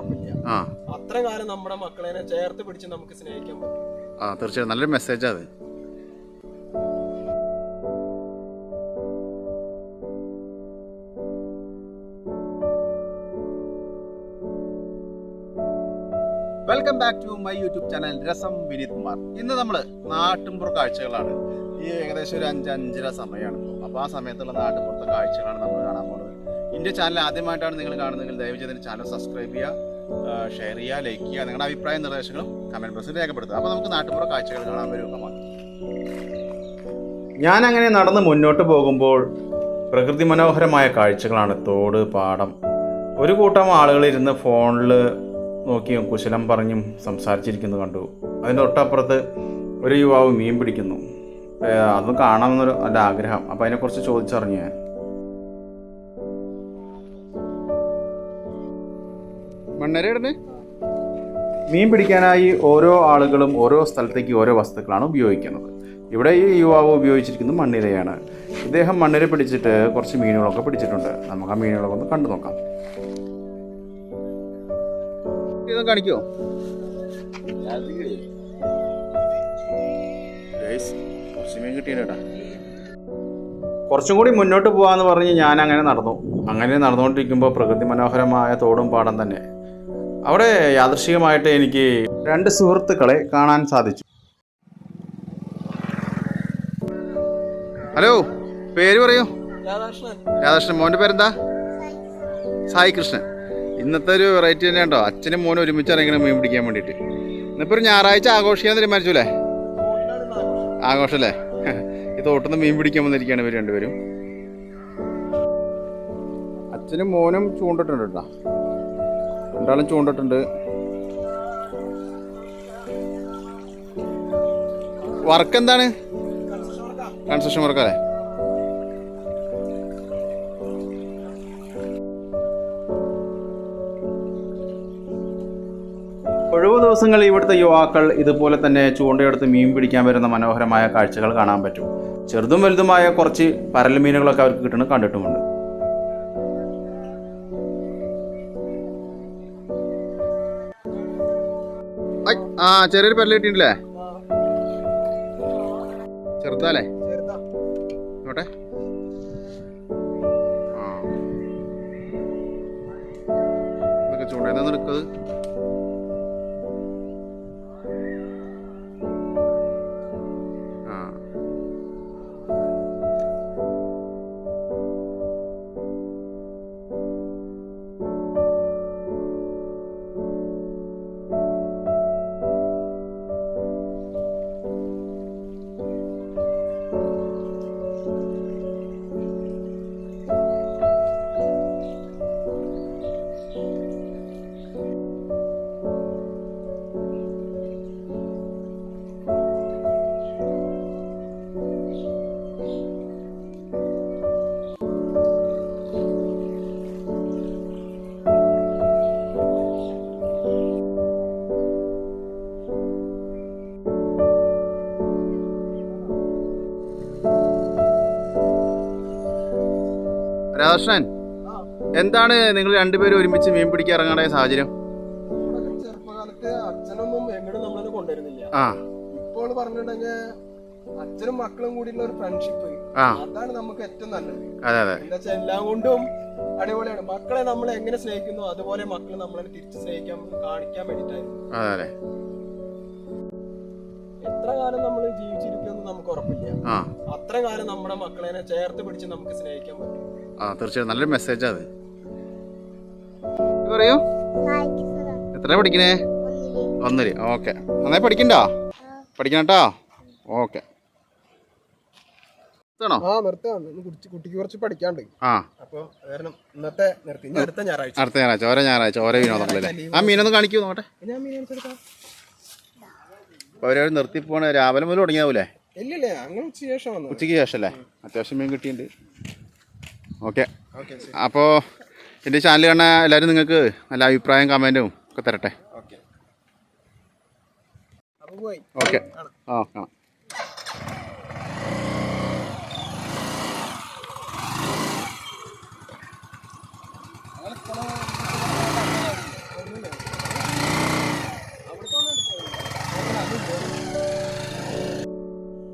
ഉറപ്പില്ല. അത്ര കാലം നമ്മുടെ മക്കളെ ചേർത്ത് പിടിച്ച് നമുക്ക് സ്നേഹിക്കാൻ പറ്റും. ആ തീർച്ചയായും. നല്ലൊരു മെസ്സേജ് അത്. Welcome back to my YouTube channel രസം വിനീത് കുമാർ ഇന്ന് നമ്മൾ നാട്ടിൻപുറ കാഴ്ചകളാണ്. ഈ ഏകദേശം ഒരു അഞ്ച് അഞ്ചര സമയമാണ് അപ്പോൾ ആ സമയത്തുള്ള നാട്ടിൻപുറത്തെ കാഴ്ചകളാണ് നമ്മൾ കാണാൻ പോകുന്നത്. എന്റെ ചാനൽ ആദ്യമായിട്ടാണ് നിങ്ങൾ കാണുന്നതെങ്കിൽ ദയവ് ചെയ്ത് ചാനൽ സബ്സ്ക്രൈബ് ചെയ്യുക ഷെയർ ചെയ്യുക ലൈക്ക് ചെയ്യുക നിങ്ങളുടെ അഭിപ്രായ നിർദ്ദേശങ്ങളും കമന്റ് ബോക്സിൽ രേഖപ്പെടുത്തുക. അപ്പോൾ നമുക്ക് നാട്ടുപുറ കാഴ്ചകൾ കാണാൻ വരും ഞാൻ അങ്ങനെ നടന്ന് മുന്നോട്ട് പോകുമ്പോൾ പ്രകൃതി മനോഹരമായ കാഴ്ചകളാണ് തോട് പാടം. ഒരു കൂട്ടം ആളുകൾ ഇരുന്ന് ഫോണിൽ നോക്കിയും കുശലം പറഞ്ഞും സംസാരിച്ചിരിക്കുന്നത് കണ്ടു. അതിന്റെ തൊട്ടപ്പുറത്ത് ഒരു യുവാവ് മീൻ പിടിക്കുന്നു. അതും കാണാമെന്നൊരു നല്ല ആഗ്രഹം. അപ്പോൾ അതിനെക്കുറിച്ച് ചോദിച്ചറിഞ്ഞു ഞാൻ. മണ്ണരയിടനെ മീൻ പിടിക്കാനായി ഓരോ ആളുകളും ഓരോ സ്ഥലത്തേക്ക് ഓരോ വസ്തുക്കളാണ് ഉപയോഗിക്കുന്നത്. ഇവിടെ ഈ യുവാവ് ഉപയോഗിച്ചിരിക്കുന്നത് മണ്ണിരയാണ്. ഇദ്ദേഹം മണ്ണിര പിടിച്ചിട്ട് കുറച്ച് മീനുകളൊക്കെ പിടിച്ചിട്ടുണ്ട്. നമുക്ക് ആ മീനുകളൊക്കെ ഒന്ന് കണ്ടു നോക്കാം. ഇതൊന്ന് കാണിക്കോ? കുറച്ച് കൂടി മുന്നോട്ട് പോകാന്ന് പറഞ്ഞ് ഞാൻ അങ്ങനെ നടന്നു. അങ്ങനെ നടന്നുകൊണ്ടിരിക്കുമ്പോൾ പ്രകൃതി മനോഹരമായ തോടും പാടം തന്നെ. അവിടെ യാദൃശികമായിട്ട് എനിക്ക് രണ്ട് സുഹൃത്തുക്കളെ കാണാൻ സാധിച്ചു. ഹലോ പേര് പറയൂ. രാധാകൃഷ്ണൻ. മോന്റെ പേരെന്താ? സായി കൃഷ്ണൻ ഇന്നത്തെ ഒരു വെറൈറ്റി തന്നെ ഉണ്ടോ അച്ഛനും മോനും ഒരുമിച്ച് ഇറങ്ങണം മീൻ പിടിക്കാൻ വേണ്ടിയിട്ട്. ഇന്നിപ്പോൾ ഒരു ഞായറാഴ്ച ആഘോഷിക്കാൻ ആഘോഷം. അല്ലേ? ഈ തോട്ടിൽ മീൻ പിടിക്കാൻ വന്നിരിക്കുകയാണ് ഇവർ രണ്ടുപേരും. അച്ഛനും മോനും ചൂണ്ടിട്ടുണ്ട് കേട്ടോ. രണ്ടാളും ചൂണ്ടിട്ടുണ്ട്. വർക്ക് എന്താണ്? കൺസ്ട്രക്ഷൻ വർക്കാ? അല്ലേ? ഒഴിവ് ദിവസങ്ങളിൽ ഇവിടുത്തെ യുവാക്കൾ ഇതുപോലെ തന്നെ ചൂണ്ടയെടുത്ത് മീൻ പിടിക്കാൻ വരുന്ന മനോഹരമായ കാഴ്ചകൾ കാണാൻ പറ്റും. ചെറുതും വലുതുമായ കുറച്ച് പരൽ മീനുകളൊക്കെ അവർക്ക് കിട്ടുന്നത് കണ്ടിട്ടുമുണ്ട്. ആ ചെറിയൊരു പെരൽ കിട്ടിയിട്ടില്ലേ? ചെറുതാലേ ചെറുതാ. നോട്ടെ ആ. ഇതൊക്കെ ചൂണ്ടയിൽ രാധാകൃഷ്ണൻ എന്താണ് നിങ്ങൾ രണ്ടുപേരും ഒരുമിച്ച് മീൻ പിടിക്കാൻ ഇറങ്ങാനായ സാഹചര്യം? ചെറുപ്പകാലത്ത് അച്ഛനൊന്നും എങ്ങോട്ടും നമ്മളെ കൊണ്ടുവരുന്നില്ല. ആ. ഇപ്പോൾ പറഞ്ഞിട്ടുണ്ടെങ്കിൽ അച്ഛനും മക്കളും കൂടിയുള്ള ഒരു ഫ്രണ്ട്ഷിപ്പ് അതാണ് നമുക്ക് ഏറ്റവും നല്ലത്. എന്താ വെച്ചാൽ എല്ലാം കൊണ്ടും അടിപൊളിയാണ്. മക്കളെ നമ്മൾ എങ്ങനെ സ്നേഹിക്കുന്നു അതുപോലെ മക്കളെ നമ്മളെ തിരിച്ച് സ്നേഹിക്കാൻ കാണിക്കാൻ വേണ്ടിട്ടായിരുന്നു എത്ര കാലം നമ്മൾ ജീവിച്ചിരിക്കുമെന്ന് നമുക്ക് ഉറപ്പില്ല. അത്ര കാലം നമ്മുടെ മക്കളെ ചേർത്ത് പിടിച്ച് നമുക്ക് സ്നേഹിക്കാൻ പറ്റും. ആ തീർച്ചയായും. നല്ലൊരു മെസ്സേജ് അത്. പറയൂ? എത്ര പഠിക്കണേ? ഒന്നര ഓക്കെ. നന്നായി പഠിക്കണ്ടോ? പഠിക്കണം കേട്ടോ? ഓക്കെ. കുറിച്ച് കുട്ടിക്ക് കുറച്ച് പഠിക്കാണ്ട് ആ. അപ്പൊ കാരണം ഇന്നത്തെ നിർത്തി. അടുത്ത ഞായറാഴ്ച. ഓരോ ഞായറാഴ്ച. ഓരോ വിനോദങ്ങളില്ലേ ആ മീനൊന്ന് കാണിക്കൂ നോട്ടെ ഞാൻ മീൻ അവരവർ നിർത്തി പോണ രാവിലെ മുതൽ തുടങ്ങിയാവൂലേ? ഇല്ലില്ല അങ്ങനെ ഉച്ച ശേഷം വന്നു ഉച്ചയ്ക്ക് ശേഷം അല്ലേ അത്യാവശ്യം മീൻ കിട്ടിയിട്ടുണ്ട്. ഓക്കെ. അപ്പോൾ എന്റെ ചാനൽ കാണുന്ന എല്ലാവരും നിങ്ങൾക്ക് നല്ല അഭിപ്രായം കമന്റും ഒക്കെ തരട്ടെ. ഓക്കെ. ആ കാണാം.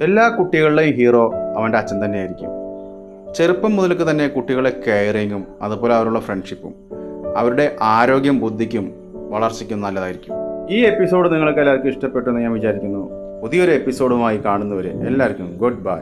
എല്ലാ കുട്ടികളുടെയും ഹീറോ അവന്റെ അച്ഛൻ തന്നെയായിരിക്കും. ചെറുപ്പം മുതൽക്ക് തന്നെ കുട്ടികളെ കെയറിങ്ങും അതുപോലെ അവരുള്ള ഫ്രണ്ട്ഷിപ്പും അവരുടെ ആരോഗ്യം ബുദ്ധിക്കും വളർച്ചയ്ക്കും നല്ലതായിരിക്കും. ഈ എപ്പിസോഡ് നിങ്ങൾക്ക് എല്ലാവർക്കും ഇഷ്ടപ്പെട്ടു എന്ന് ഞാൻ വിചാരിക്കുന്നു. പുതിയൊരു എപ്പിസോഡുമായി കാണുന്നവരെ എല്ലാവർക്കും ഗുഡ് ബൈ